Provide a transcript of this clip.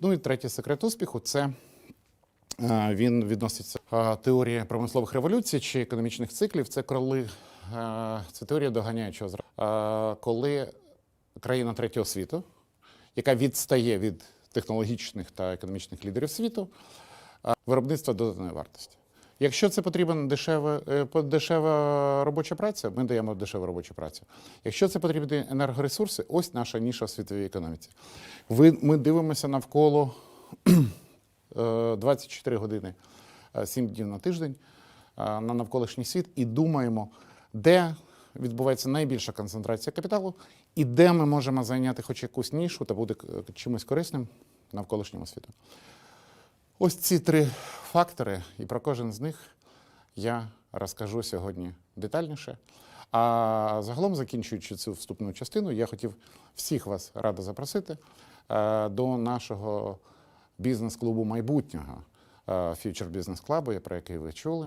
Ну і третій секрет успіху це е, він відноситься е, теорії промислових революцій чи економічних циклів. Це коли е, це теорія доганяючого зразу, коли країна третього світу, яка відстає від технологічних та економічних лідерів світу, виробництва доданої вартості. Якщо це потрібна дешева, е, дешева робоча праця, ми даємо дешеву робочу працю. Якщо це потрібні енергоресурси, ось наша ніша в світовій економіці. Ви, ми дивимося навколо е, 24 години, 7 днів на тиждень е, на навколишній світ і думаємо, де відбувається найбільша концентрація капіталу, і де ми можемо зайняти хоч якусь нішу та бути е, чимось корисним навколишньому світу. Ось ці три фактори, і про кожен з них я розкажу сьогодні детальніше. А загалом, закінчуючи цю вступну частину, я хотів всіх вас радо запросити е, до нашого бізнес-клубу майбутнього фьючер Business Club, про який ви чули.